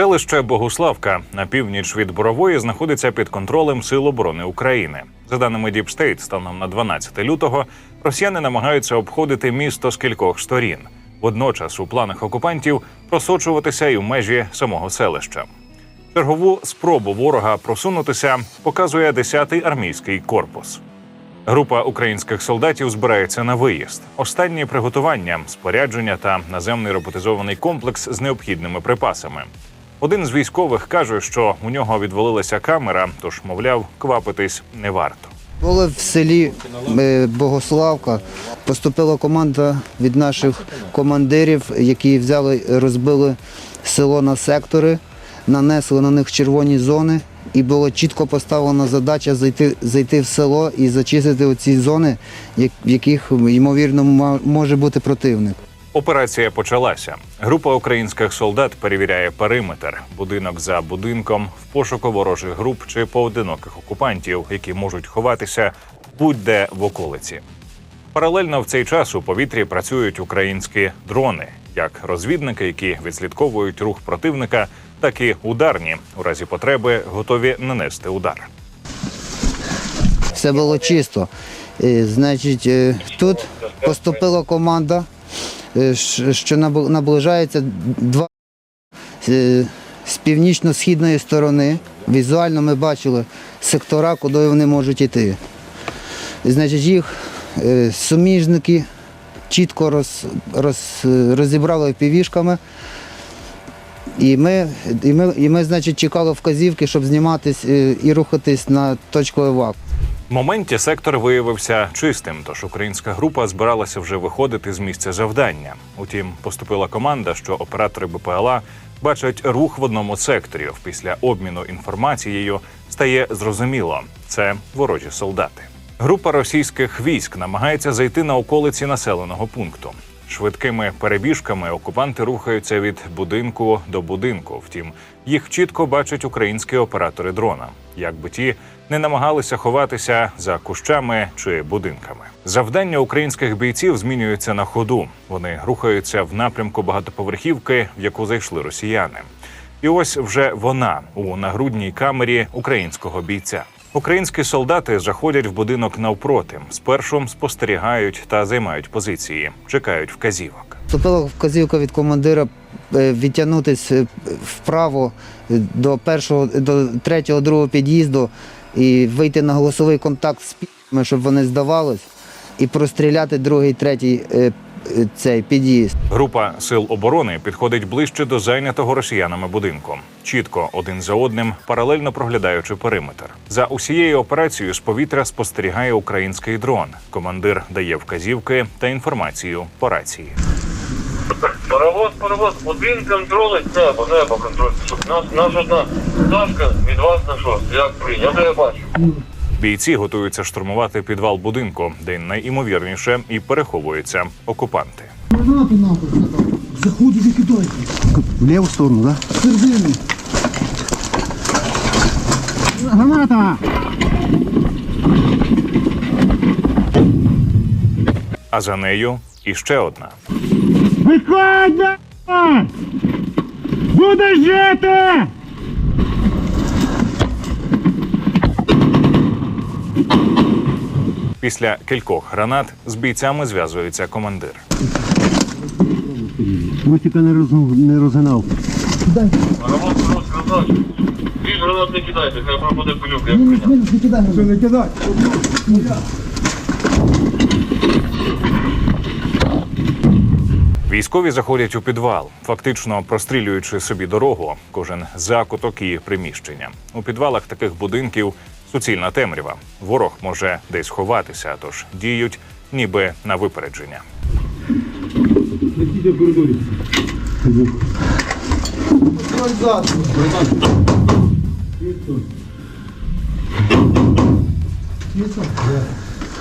Селище Богуславка на північ від Борової знаходиться під контролем Сил оборони України. За даними State, станом на 12 лютого росіяни намагаються обходити місто з кількох сторін. Водночас у планах окупантів просочуватися і в межі самого селища. Чергову спробу ворога просунутися показує 10-й армійський корпус. Група українських солдатів збирається на виїзд. Останні приготування, спорядження та наземний роботизований комплекс з необхідними припасами. Один з військових каже, що у нього відвалилася камера, тож, мовляв, квапитись не варто. Були в селі е, Богославка. Поступила команда від наших командирів, які взяли, розбили село на сектори, нанесли на них червоні зони. І була чітко поставлена задача зайти, зайти в село і зачистити оці зони, в яких ймовірно може бути противник. Операція почалася. Група українських солдат перевіряє периметр, будинок за будинком, в пошуку ворожих груп чи поодиноких окупантів, які можуть ховатися будь-де в околиці. Паралельно в цей час у повітрі працюють українські дрони, як розвідники, які відслідковують рух противника, так і ударні у разі потреби готові нанести удар. все було чисто. Е, Значить, е, тут поступила команда, що наближається два е, з північно-східної сторони. Візуально ми бачили сектора, куди вони можуть йти. Значить, їх е, суміжники чітко роз, роз, розібрали півішками. І ми, і, ми, і ми, значить, чекали вказівки, щоб зніматись е, і рухатись на точку еваку. В моменті сектор виявився чистим, тож українська група збиралася вже виходити з місця завдання. Утім, поступила команда, що оператори БПЛА бачать рух в одному секторі. Після обміну інформацією стає зрозуміло, це ворожі солдати. Група російських військ намагається зайти на околиці населеного пункту. Швидкими перебіжками окупанти рухаються від будинку до будинку. Втім, їх чітко бачать українські оператори дрона, як би ті не намагалися ховатися за кущами чи будинками. Завдання українських бійців змінюються на ходу. Вони рухаються в напрямку багатоповерхівки, в яку зайшли росіяни. І ось вже вона у нагрудній камері українського бійця. Українські солдати заходять в будинок навпроти. Спершу спостерігають та займають позиції, чекають вказівок. Вступила вказівка від командира е, відтягнутися е, вправо е, до першого, до третього, другого під'їзду і вийти на голосовий контакт з пі***ми, щоб вони здавались, і простріляти другий, третій цей під'їзд. Група сил оборони підходить ближче до зайнятого росіянами будинку, чітко один за одним, паралельно проглядаючи периметр. За усією операцією з повітря спостерігає український дрон. Командир дає вказівки та інформацію по рації. Паровоз, паровоз, один контролить небо, небо контролить. Нас, наша одна пташка від вас на що? Як прийняв, я бачу. Бійці готуються штурмувати підвал будинку, де найімовірніше і переховуються окупанти. Гранати нахуй, братан. Заходи, викидайте. В левую сторону, да? Середини. Граната! А за нею іще одна. Виходь! Будеш жити! Після кількох гранат з бійцями зв'язується командир. Мультика не, роз, не розгинав. Красавчик. Гранат не кидайте, хай пропаде пилюка, як прийняв. не кидай. Не кидай? Військові заходять у підвал, фактично прострілюючи собі дорогу, кожен закуток і приміщення. У підвалах таких будинків суцільна темрява. Ворог може десь ховатися, тож діють ніби на випередження.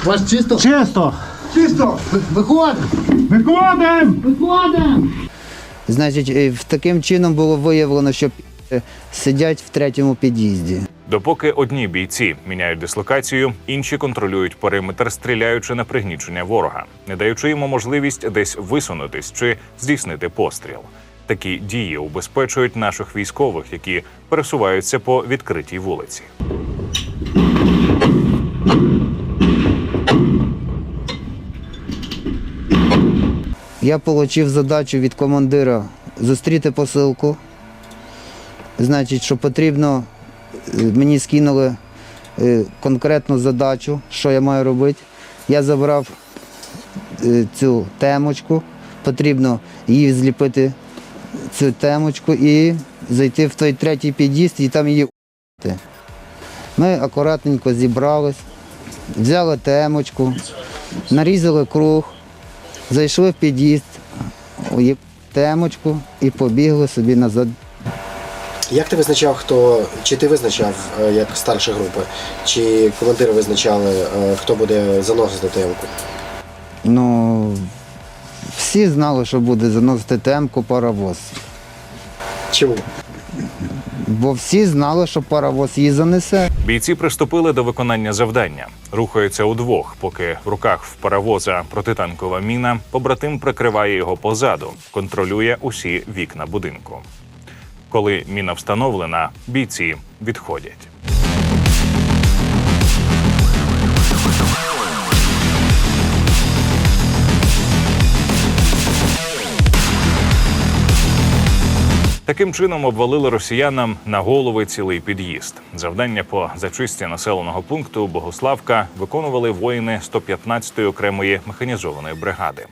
Вас чисто? Чисто! Чисто! Виходимо! Виходимо! Виходимо! Значить, е, таким чином було виявлено, що е, сидять в третьому під'їзді. Допоки одні бійці міняють дислокацію, інші контролюють периметр, стріляючи на пригнічення ворога, не даючи йому можливість десь висунутись чи здійснити постріл. Такі дії убезпечують наших військових, які пересуваються по відкритій вулиці. Я отримав задачу від командира зустріти посилку. Значить, що потрібно, мені скинули е, конкретну задачу, що я маю робити. Я забрав е, цю темочку, потрібно її зліпити, цю темочку і зайти в той третій під'їзд і там її у**ти. Ми акуратненько зібрались, взяли темочку, нарізали круг, зайшли в під'їзд, темочку і побігли собі назад. Як ти визначав, хто чи ти визначав е, як старша група, чи командири визначали, е, хто буде заносити темку? Ну, всі знали, що буде заносити темку паровоз. Чому? Бо всі знали, що паровоз її занесе. Бійці приступили до виконання завдання. Рухаються удвох, поки в руках в паровоза протитанкова міна, побратим прикриває його позаду, контролює усі вікна будинку. Коли міна встановлена, бійці відходять. Таким чином обвалили росіянам на голови цілий під'їзд. Завдання по зачистці населеного пункту Богославка виконували воїни 115-ї окремої механізованої бригади.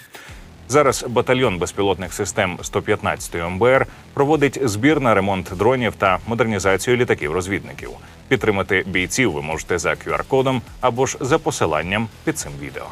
Зараз батальйон безпілотних систем 115-ї МБР проводить збір на ремонт дронів та модернізацію літаків-розвідників. Підтримати бійців ви можете за QR-кодом або ж за посиланням під цим відео.